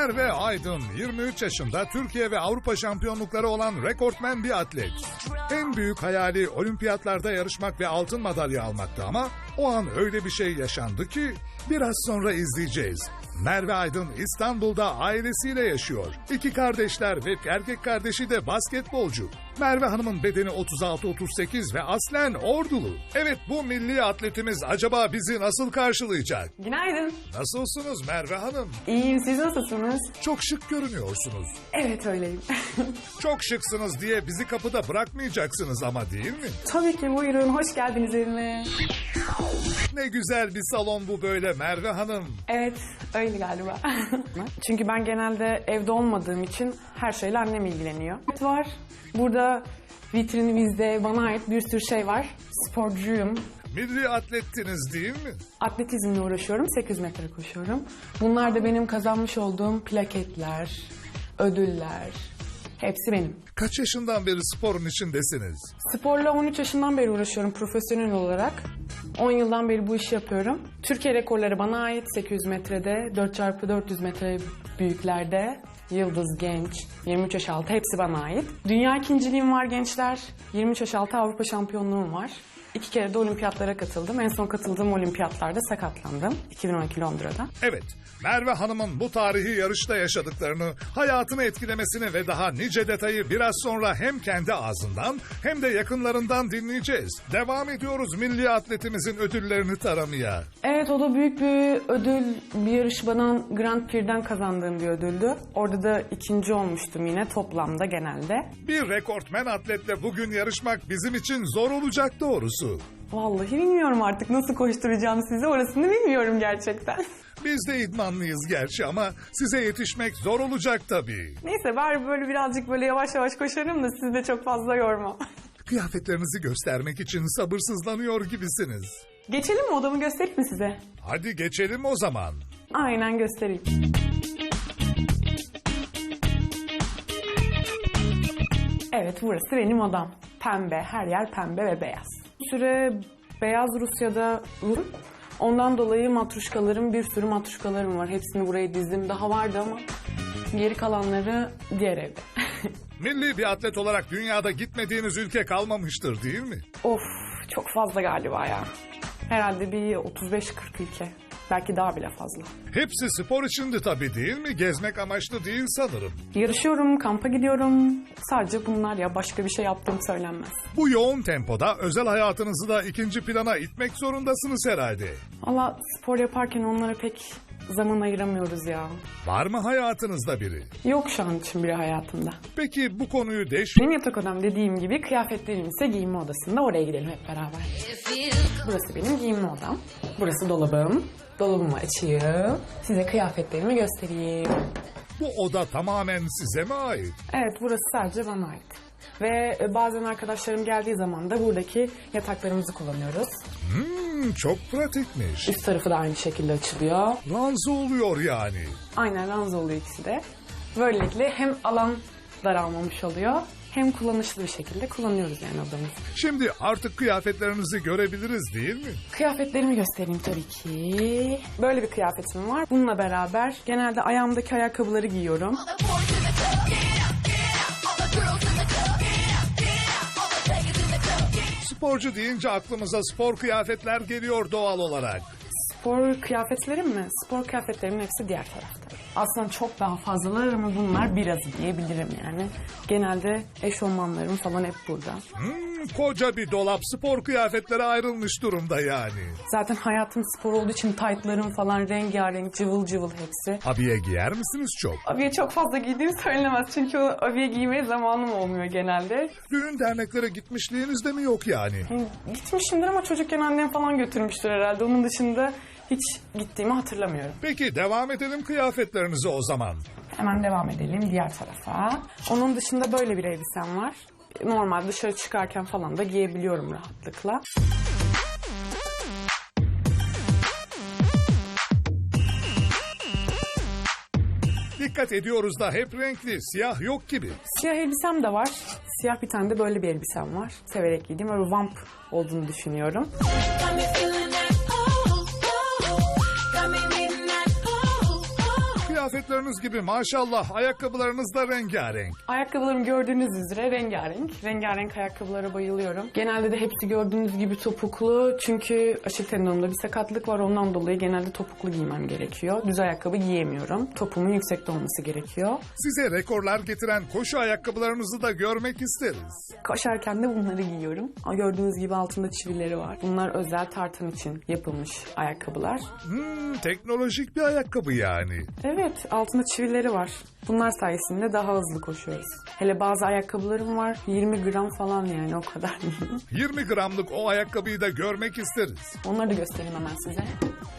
Merve Aydın 23 yaşında Türkiye ve Avrupa şampiyonlukları olan rekortmen bir atlet. En büyük hayali olimpiyatlarda yarışmak ve altın madalya almaktı ama o an öyle bir şey yaşandı ki biraz sonra izleyeceğiz. Merve Aydın İstanbul'da ailesiyle yaşıyor. İki kardeşler ve erkek kardeşi de basketbolcu. Merve Hanım'ın bedeni 36-38 ve aslen ordulu. Evet bu milli atletimiz acaba bizi nasıl karşılayacak? Günaydın. Nasılsınız Merve Hanım? İyiyim, siz nasılsınız? Çok şık görünüyorsunuz. Evet öyleyim. Çok şıksınız diye bizi kapıda bırakmayacaksınız ama değil mi? Tabii ki buyurun, hoş geldiniz evime. Ne güzel bir salon bu böyle Merve Hanım. Evet, öyle galiba. Çünkü ben genelde evde olmadığım için her şeyle annem ilgileniyor. Var, burada vitrinimizde bana ait bir sürü şey var. Sporcuyum, Milli atlettiniz değil mi? atletizmle uğraşıyorum, 800 metre koşuyorum. Bunlar da benim kazanmış olduğum plaketler, ödüller, hepsi benim. Kaç yaşından beri sporun içindesiniz? Sporla 13 yaşından beri uğraşıyorum profesyonel olarak. 10 yıldan beri bu işi yapıyorum. Türkiye rekorları bana ait 800 metrede, 4x400 metre büyüklerde. Yıldız Genç, 23 yaş altı hepsi bana ait. Dünya ikinciliğim var gençler. 23 yaş altı Avrupa şampiyonluğum var. İki kere de olimpiyatlara katıldım. En son katıldığım olimpiyatlarda sakatlandım. 2012 Londra'da. Evet, Merve Hanım'ın bu tarihi yarışta yaşadıklarını, hayatını etkilemesini ve daha nice detayı biraz sonra hem kendi ağzından hem de yakınlarından dinleyeceğiz. Devam ediyoruz milli atletimizin ödüllerini taramaya. Evet o da büyük bir ödül. Bir yarışmadan Grand Prix'den kazandığım bir ödüldü. Orada da ikinci olmuştum yine toplamda genelde. Bir rekortmen atletle bugün yarışmak bizim için zor olacak doğrusu. Vallahi bilmiyorum artık nasıl koşturacağım sizi orasını bilmiyorum gerçekten. Biz de idmanlıyız gerçi ama size yetişmek zor olacak tabii. Neyse bari böyle birazcık böyle yavaş yavaş koşarım da sizi de çok fazla yorma. Kıyafetlerinizi göstermek için sabırsızlanıyor gibisiniz. Geçelim mi odamı göstereyim mi size? Hadi geçelim o zaman. Aynen göstereyim. Evet burası benim odam. Pembe, her yer pembe ve beyaz. Bir süre beyaz Rusya'da Rum. Ondan dolayı matruşkalarım, bir sürü matruşkalarım var. Hepsini buraya dizdim. Daha vardı ama geri kalanları diğer evde. Milli bir atlet olarak dünyada gitmediğiniz ülke kalmamıştır değil mi? of çok fazla galiba ya. Herhalde bir 35-40 ülke. Belki daha bile fazla. Hepsi spor içindi tabii değil mi? Gezmek amaçlı değil sanırım. Yarışıyorum, kampa gidiyorum. Sadece bunlar ya başka bir şey yaptığım söylenmez. Bu yoğun tempoda özel hayatınızı da ikinci plana itmek zorundasınız herhalde. Valla spor yaparken onlara pek zaman ayıramıyoruz ya. Var mı hayatınızda biri? Yok şu an için biri hayatımda. Peki bu konuyu deş... Benim yatak odam dediğim gibi kıyafetlerim ise giyinme odasında. Oraya gidelim hep beraber. Burası benim giyinme odam. Burası dolabım. Dolabımı açayım. Size kıyafetlerimi göstereyim. Bu oda tamamen size mi ait? Evet burası sadece bana ait. Ve e, bazen arkadaşlarım geldiği zaman da buradaki yataklarımızı kullanıyoruz. Hmm, çok pratikmiş. Üst tarafı da aynı şekilde açılıyor. Ranzı oluyor yani. Aynen ranza oluyor ikisi de. Böylelikle hem alan daralmamış oluyor hem kullanışlı bir şekilde kullanıyoruz yani odamızı. Şimdi artık kıyafetlerinizi görebiliriz değil mi? Kıyafetlerimi göstereyim tabii ki. Böyle bir kıyafetim var. Bununla beraber genelde ayağımdaki ayakkabıları giyiyorum. Sporcu deyince aklımıza spor kıyafetler geliyor doğal olarak. Spor kıyafetlerim mi? Spor kıyafetlerimin hepsi diğer tarafta. Aslında çok daha fazlalar ama bunlar birazı diyebilirim yani. Genelde eşofmanlarım falan hep burada. Hmm, koca bir dolap spor kıyafetlere ayrılmış durumda yani. Zaten hayatım spor olduğu için taytlarım falan rengarenk, cıvıl cıvıl hepsi. Abiye giyer misiniz çok? Abiye çok fazla giydiğim söylenemez çünkü o abiye giymeye zamanım olmuyor genelde. Düğün derneklere gitmişliğiniz de mi yok yani? Yani Gitmişimdir ama çocukken annem falan götürmüştür herhalde. Onun dışında hiç gittiğimi hatırlamıyorum. Peki devam edelim kıyafetlerinize o zaman. Hemen devam edelim diğer tarafa. Onun dışında böyle bir elbisem var. Normal dışarı çıkarken falan da giyebiliyorum rahatlıkla. Dikkat ediyoruz da hep renkli, siyah yok gibi. Siyah elbisem de var. Siyah bir tane de böyle bir elbisem var. Severek giydiğim öyle vamp olduğunu düşünüyorum. Kıyafetleriniz gibi maşallah ayakkabılarınız da rengarenk. Ayakkabılarım gördüğünüz üzere rengarenk. Rengarenk ayakkabılara bayılıyorum. Genelde de hepsi gördüğünüz gibi topuklu. Çünkü aşil tendonumda bir sakatlık var. Ondan dolayı genelde topuklu giymem gerekiyor. Düz ayakkabı giyemiyorum. Topumun yüksekte olması gerekiyor. Size rekorlar getiren koşu ayakkabılarınızı da görmek isteriz. Koşarken de bunları giyiyorum. Gördüğünüz gibi altında çivileri var. Bunlar özel tartan için yapılmış ayakkabılar. Hmm, teknolojik bir ayakkabı yani. Evet, altında çivileri var. Bunlar sayesinde daha hızlı koşuyoruz. Hele bazı ayakkabılarım var, 20 gram falan yani o kadar. 20 gramlık o ayakkabıyı da görmek isteriz. Onları da göstereyim hemen size.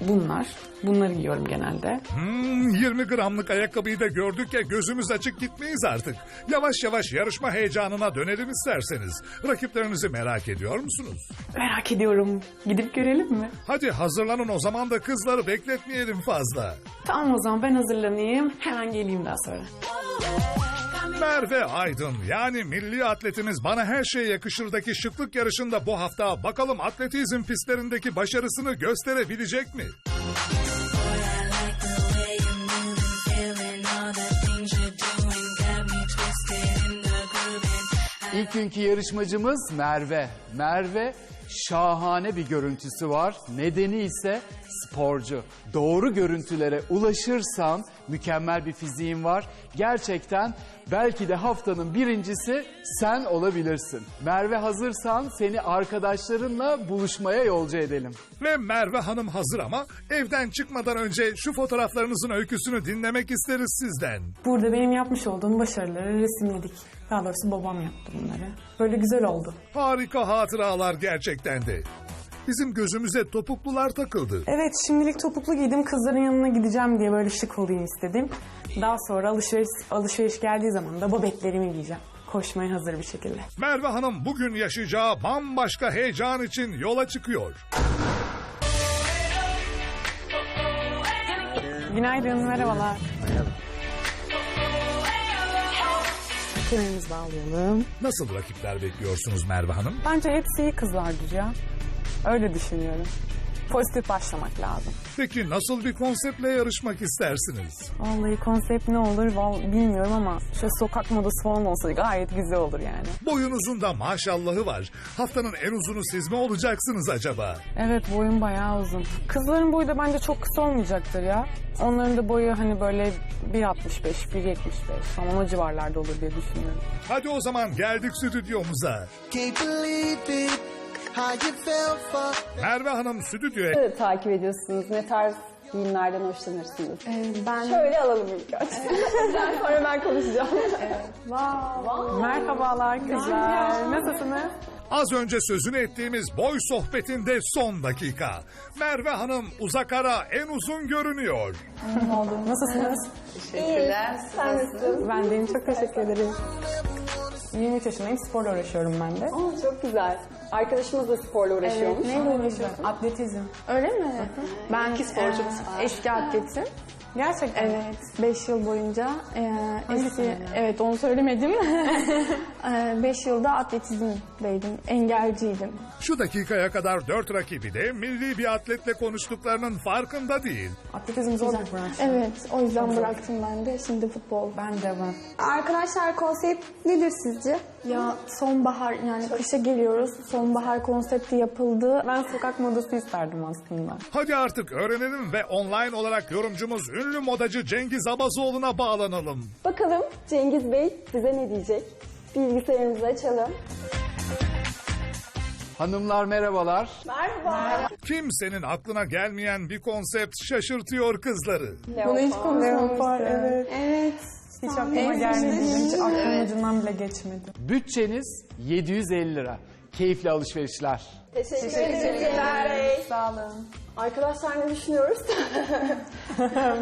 Bunlar, bunları giyiyorum genelde. Hmm, 20 gramlık ayakkabıyı da gördük ya gözümüz açık gitmeyiz artık. Yavaş yavaş yarışma heyecanına dönelim isterseniz. Rakiplerinizi merak ediyor musunuz? Merak ediyorum. Gidip görelim mi? Hadi hazırlanın o zaman da kızları bekletmeyelim fazla. Tamam o zaman ben hazırlanayım. Hemen geleyim daha sonra. Merve Aydın yani milli atletimiz bana her şey yakışırdaki şıklık yarışında bu hafta bakalım atletizm pistlerindeki başarısını gösterebilecek mi? İlk günkü yarışmacımız Merve. Merve şahane bir görüntüsü var. Nedeni ise sporcu. Doğru görüntülere ulaşırsan mükemmel bir fiziğin var. Gerçekten belki de haftanın birincisi sen olabilirsin. Merve hazırsan seni arkadaşlarınla buluşmaya yolcu edelim. Ve Merve Hanım hazır ama evden çıkmadan önce şu fotoğraflarınızın öyküsünü dinlemek isteriz sizden. Burada benim yapmış olduğum başarıları resimledik. Daha doğrusu babam yaptı bunları. Böyle güzel oldu. Harika hatıralar gerçekten de. Bizim gözümüze topuklular takıldı. Evet şimdilik topuklu giydim kızların yanına gideceğim diye böyle şık olayım istedim. Daha sonra alışveriş, alışveriş geldiği zaman da babetlerimi giyeceğim. Koşmaya hazır bir şekilde. Merve Hanım bugün yaşayacağı bambaşka heyecan için yola çıkıyor. Günaydın, merhabalar. Kemerimizi bağlayalım. Nasıl rakipler bekliyorsunuz Merve Hanım? Bence hepsi iyi kızlardır ya. Öyle düşünüyorum. Pozitif başlamak lazım. Peki nasıl bir konseptle yarışmak istersiniz? Vallahi konsept ne olur val- bilmiyorum ama şöyle sokak modası falan olsa gayet güzel olur yani. Boyunuzun da maşallahı var. Haftanın en uzunu siz mi olacaksınız acaba? Evet boyum bayağı uzun. Kızların boyu da bence çok kısa olmayacaktır ya. Onların da boyu hani böyle 1.65, 1.75 falan o civarlarda olur diye düşünüyorum. Hadi o zaman geldik stüdyomuza. Can't believe it, Merve Hanım stüdyoya da takip ediyorsunuz? Ne tarz giyimlerden hoşlanırsınız? ben Şöyle alalım ilk önce. Sonra ben konuşacağım. Merhabalar kızlar. Nasılsınız? az önce sözünü ettiğimiz boy sohbetinde son dakika. Merve Hanım uzak ara en uzun görünüyor. Nasılsınız? Teşekkürler. Sen nasılsın? Ben de iyiyim, çok teşekkür ederim. 23 yaşındayım, sporla uğraşıyorum ben de. Aa, çok güzel. Arkadaşımız da sporla uğraşıyormuş. Neyle uğraşıyorsun? Atletizm. Öyle mi? Ben sporcumuz e, eski atletim. Gerçekten. Evet, 5 yıl boyunca e, eski evet onu söylemedim. 5 yılda atletizmdeydim, engelciydim. Şu dakikaya kadar dört rakibi de milli bir atletle konuştuklarının farkında değil. Atletizm zor bir branş. Evet, o yüzden bıraktım ben de. Şimdi futbol. Ben de var. Arkadaşlar konsept nedir sizce? Ya sonbahar yani kışa geliyoruz. Sonbahar konsepti yapıldı. Ben sokak modası isterdim aslında. Hadi artık öğrenelim ve online olarak yorumcumuz ünlü modacı Cengiz Abazoğlu'na bağlanalım. Bakalım Cengiz Bey bize ne diyecek? Bilgisayarımızı açalım. Hanımlar merhabalar. Kimsenin aklına gelmeyen bir konsept şaşırtıyor kızları. Bunu hiç konuşmamıştık. Evet. Evet. Hiç aklıma gelmedi. Hiç aklımın ucundan bile geçmedi. Bütçeniz 750 lira. Keyifli alışverişler. Teşekkür ederim. Sağ olun. Arkadaşlar ne düşünüyoruz?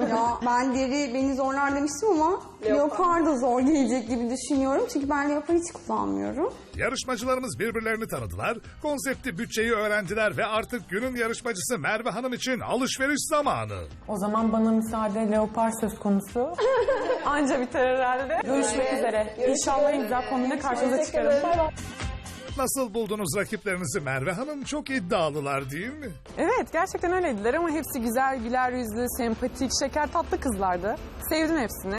Ya ben deri beni zorlar demiştim ama leopar da zor gelecek gibi düşünüyorum. Çünkü ben leopar hiç kullanmıyorum. Yarışmacılarımız birbirlerini tanıdılar, konsepti bütçeyi öğrendiler ve artık günün yarışmacısı Merve Hanım için alışveriş zamanı. O zaman bana müsaade leopar söz konusu. Anca biter herhalde. Görüşmek üzere. İnşallah imza kombine karşınıza çıkarım. Nasıl buldunuz rakiplerinizi Merve Hanım? Çok iddialılar değil mi? Evet gerçekten öyleydiler ama hepsi güzel, güler yüzlü, sempatik, şeker tatlı kızlardı. Sevdim hepsini.